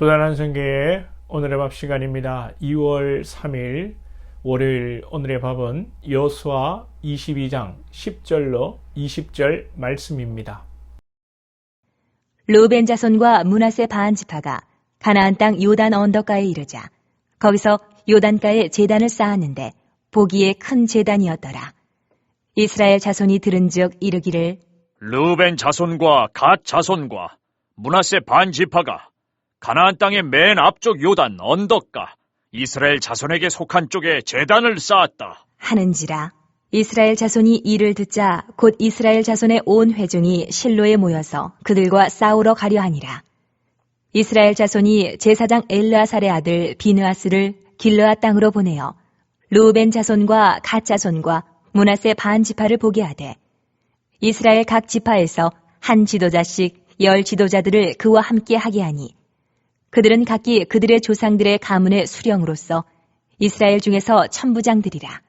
부단한 성계의 오늘의 밥 시간입니다. 2월 3일 월요일 오늘의 밥은 여수와 22장 10절로 20절 말씀입니다. 루벤 자손과 문하세 반 지파가 가나안 땅 요단 언덕가에 이르자 거기서 요단가에 제단을 쌓았는데 보기에 큰 제단이었더라. 이스라엘 자손이 들은즉 이르기를 르벤 자손과 갓 자손과 문하세 반 지파가 가나안 땅의 맨 앞쪽 요단 언덕가 이스라엘 자손에게 속한 쪽에 재단을 쌓았다. 하는지라 이스라엘 자손이 이를 듣자 곧 이스라엘 자손의 온 회중이 실로에 모여서 그들과 싸우러 가려 하니라. 이스라엘 자손이 제사장 엘르아살의 아들 비느아스를 길르아 땅으로 보내어 루벤 자손과 갓 자손과 문하세 반 지파를 보게 하되 이스라엘 각 지파에서 한 지도자씩 열 지도자들을 그와 함께 하게 하니 그들은 각기 그들의 조상들의 가문의 수령으로서 이스라엘 중에서 천부장들이라.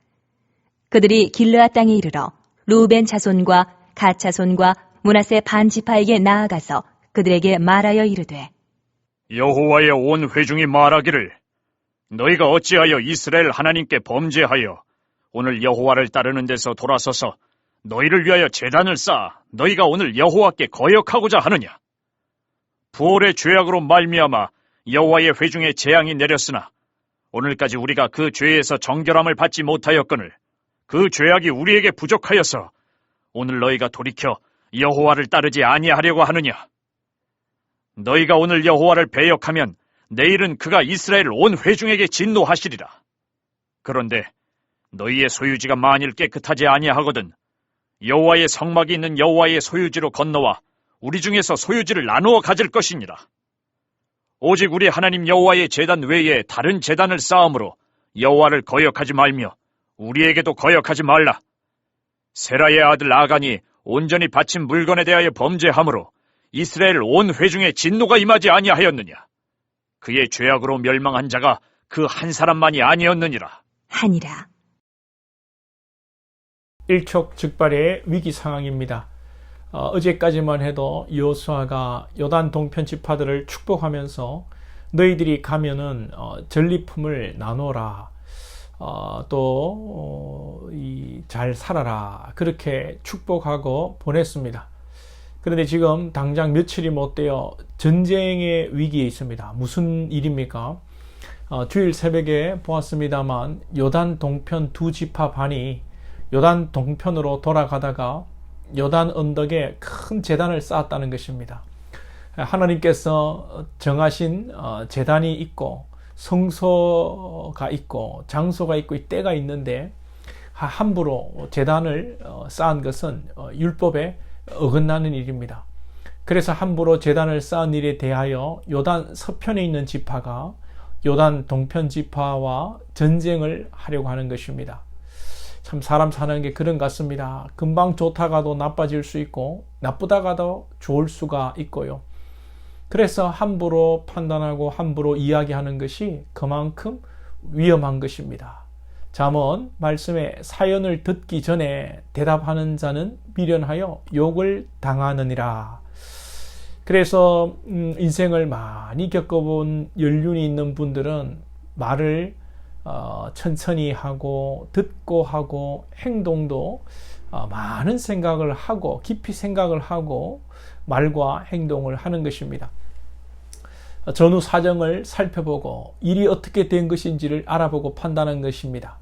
그들이 길르아 땅에 이르러 루벤 자손과 갓 자손과 문하세 반 지파에게 나아가서 그들에게 말하여 이르되 여호와의 온 회중이 말하기를 너희가 어찌하여 이스라엘 하나님께 범죄하여 오늘 여호와를 따르는 데서 돌아서서 너희를 위하여 재단을 쌓아 너희가 오늘 여호와께 거역하고자 하느냐 부월의 죄악으로 말미암아 여호와의 회중에 재앙이 내렸으나 오늘까지 우리가 그 죄에서 정결함을 받지 못하였거늘 그 죄악이 우리에게 부족하여서 오늘 너희가 돌이켜 여호와를 따르지 아니하려고 하느냐 너희가 오늘 여호와를 배역하면 내일은 그가 이스라엘 온 회중에게 진노하시리라. 그런데 너희의 소유지가 만일 깨끗하지 아니하거든 여호와의 성막이 있는 여호와의 소유지로 건너와 우리 중에서 소유지를 나누어 가질 것이니라. 오직 우리 하나님 여호와의 재단 외에 다른 재단을 쌓음으로 여호와를 거역하지 말며 우리에게도 거역하지 말라. 세라의 아들 아간이 온전히 바친 물건에 대하여 범죄함으로 이스라엘 온 회중에 진노가 임하지 아니하였느냐? 그의 죄악으로 멸망한 자가 그 한 사람만이 아니었느니라. 하니라. 일촉즉발의 위기 상황입니다. 어, 제까지만 해도 여호수아가 요단 동편 지파들을 축복하면서 너희들이 가면은 어, 전리품을 나눠라. 어, 또잘 살아라 그렇게 축복하고 보냈습니다. 그런데 지금 당장 며칠이 못 되어 전쟁의 위기에 있습니다. 무슨 일입니까? 어, 주일 새벽에 보았습니다만 요단 동편 두 지파 반이 요단 동편으로 돌아가다가 요단 언덕에 큰 재단을 쌓았다는 것입니다. 하나님께서 정하신 어, 재단이 있고 성소가 있고 장소가 있고 때가 있는데 함부로 재단을 어, 쌓은 것은 어, 율법에 어긋나는 일입니다. 그래서 함부로 재단을 쌓은 일에 대하여 요단 서편에 있는 지파가 요단 동편 지파와 전쟁을 하려고 하는 것입니다. 참 사람 사는 게 그런 것 같습니다. 금방 좋다가도 나빠질 수 있고 나쁘다가도 좋을 수가 있고요. 그래서 함부로 판단하고 함부로 이야기하는 것이 그만큼 위험한 것입니다. 잠언 말씀에 사연을 듣기 전에 대답하는 자는 미련하여 욕을 당하느니라. 그래서 음, 인생을 많이 겪어본 연륜이 있는 분들은 말을 어, 천천히 하고 듣고 하고 행동도 어, 많은 생각을 하고 깊이 생각을 하고 말과 행동을 하는 것입니다. 전후 사정을 살펴보고 일이 어떻게 된 것인지를 알아보고 판단하는 것입니다.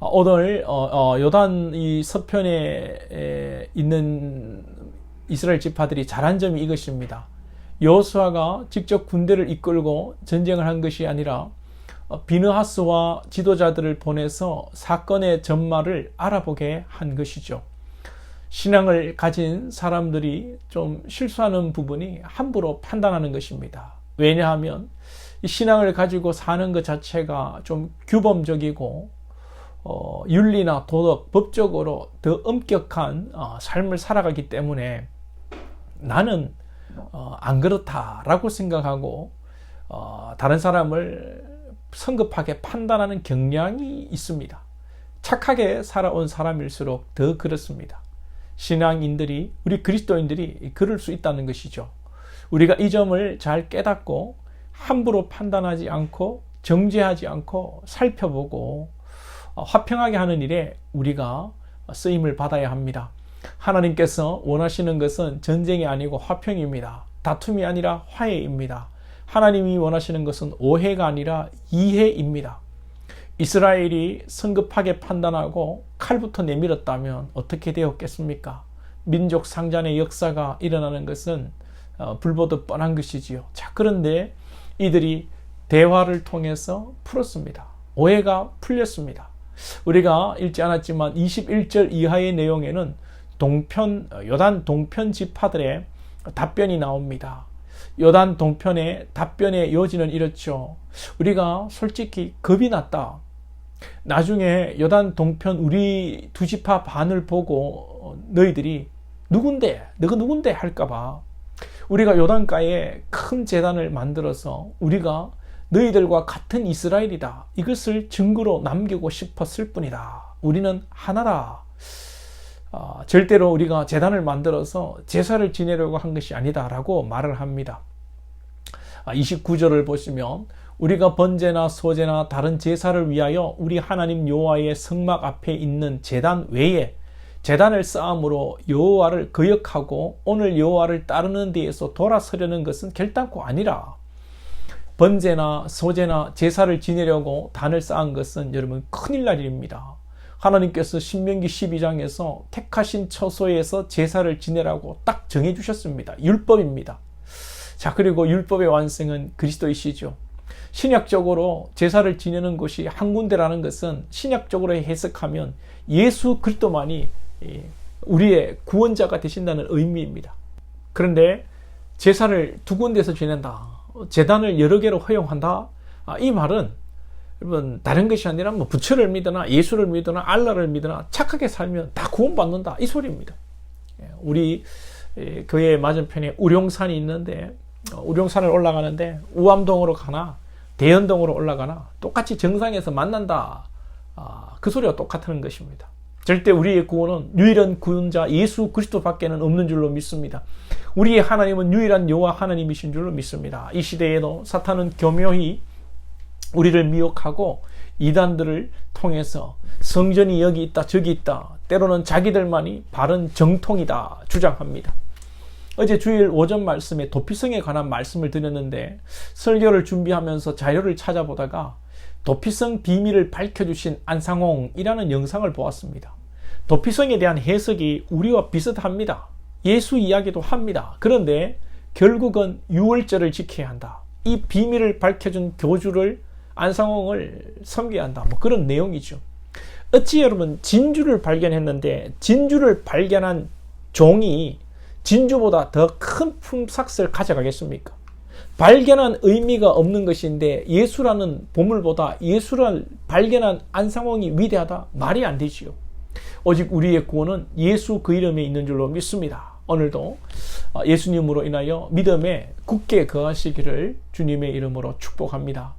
어, 오늘 어, 요단 이 서편에 있는 이스라엘 지파들이 잘한 점이 이것입니다. 여호수아가 직접 군대를 이끌고 전쟁을 한 것이 아니라 어, 비느하스와 지도자들을 보내서 사건의 전말을 알아보게 한 것이죠. 신앙을 가진 사람들이 좀 실수하는 부분이 함부로 판단하는 것입니다. 왜냐하면 신앙을 가지고 사는 것 자체가 좀 규범적이고 어, 윤리나 도덕, 법적으로 더 엄격한 어, 삶을 살아가기 때문에 나는 어, 안 그렇다라고 생각하고 어, 다른 사람을 성급하게 판단하는 경향이 있습니다. 착하게 살아온 사람일수록 더 그렇습니다. 신앙인들이 우리 그리스도인들이 그럴 수 있다는 것이죠. 우리가 이 점을 잘 깨닫고 함부로 판단하지 않고 정죄하지 않고 살펴보고 어, 화평하게 하는 일에 우리가 쓰임을 받아야 합니다. 하나님께서 원하시는 것은 전쟁이 아니고 화평입니다. 다툼이 아니라 화해입니다. 하나님이 원하시는 것은 오해가 아니라 이해입니다. 이스라엘이 성급하게 판단하고 칼부터 내밀었다면 어떻게 되었겠습니까? 민족 상잔의 역사가 일어나는 것은 어, 불보듯 뻔한 것이지요. 자, 그런데 이들이 대화를 통해서 풀었습니다. 오해가 풀렸습니다. 우리가 읽지 않았지만 21절 이하의 내용에는 동편 요단 동편 지파들의 답변이 나옵니다. 요단 동편의 답변의 요지는 이렇죠. 우리가 솔직히 겁이 났다. 나중에 요단 동편 우리 두 지파 반을 보고 너희들이 누군데 너가 누군데 할까봐 우리가 요단가에 큰 재단을 만들어서 우리가 너희들과 같은 이스라엘이다. 이것을 증거로 남기고 싶었을 뿐이다. 우리는 하나다. 어, 절대로 우리가 재단을 만들어서 제사를 지내려고 한 것이 아니다라고 말을 합니다. 29절을 보시면 우리가 번제나 소제나 다른 제사를 위하여 우리 하나님 여호와의 성막 앞에 있는 제단 외에 제단을 쌓음으로 여호와를 거역하고 오늘 여호와를 따르는 데에서 돌아서려는 것은 결단코 아니라 번제나 소제나 제사를 지내려고 단을 쌓은 것은 여러분 큰일 날 일입니다. 하나님께서 신명기 12장에서 택하신 처소에서 제사를 지내라고 딱 정해 주셨습니다. 율법입니다. 자, 그리고 율법의 완성은 그리스도이시죠. 신약적으로 제사를 지내는 곳이 한 군데라는 것은 신약적으로 해석하면 예수 그리스도만이 우리의 구원자가 되신다는 의미입니다. 그런데 제사를 두 군데서 지낸다. 재단을 여러 개로 허용한다. 아, 이 말은 여러분 다른 것이 아니라 뭐 부처를 믿으나 예수를 믿으나 알라를 믿으나 착하게 살면 다 구원받는다 이 소리입니다. 예, 우리 교회 맞은편에 우룡산이 있는데 어, 우룡산을 올라가는데 우암동으로 가나 대연동으로 올라가나 똑같이 정상에서 만난다. 아, 그 소리가 똑같은 것입니다. 절대 우리의 구원은 유일한 구원자 예수 그리스도밖에는 없는 줄로 믿습니다. 우리의 하나님은 유일한 여호와 하나님이신 줄로 믿습니다. 이 시대에도 사탄은 교묘히 우리를 미혹하고 이단들을 통해서 성전이 여기 있다 저기 있다 때로는 자기들만이 바른 정통이다 주장합니다. 어제 주일 오전 말씀에 도피성에 관한 말씀을 드렸는데 설교를 준비하면서 자료를 찾아보다가 도피성 비밀을 밝혀주신 안상홍이라는 영상을 보았습니다. 도피성에 대한 해석이 우리와 비슷합니다. 예수 이야기도 합니다. 그런데 결국은 6월절을 지켜야 한다. 이 비밀을 밝혀준 교주를 안상홍을 섬겨야 한다. 뭐 그런 내용이죠. 어찌 여러분 진주를 발견했는데 진주를 발견한 종이 진주보다 더 큰 품삯을 가져가겠습니까? 발견한 의미가 없는 것인데 예수라는 보물보다 예수를 발견한 안상홍이 위대하다 말이 안 되지요. 오직 우리의 구원은 예수 그 이름에 있는 줄로 믿습니다. 오늘도 예수님으로 인하여 믿음에 굳게 거하시기를 주님의 이름으로 축복합니다.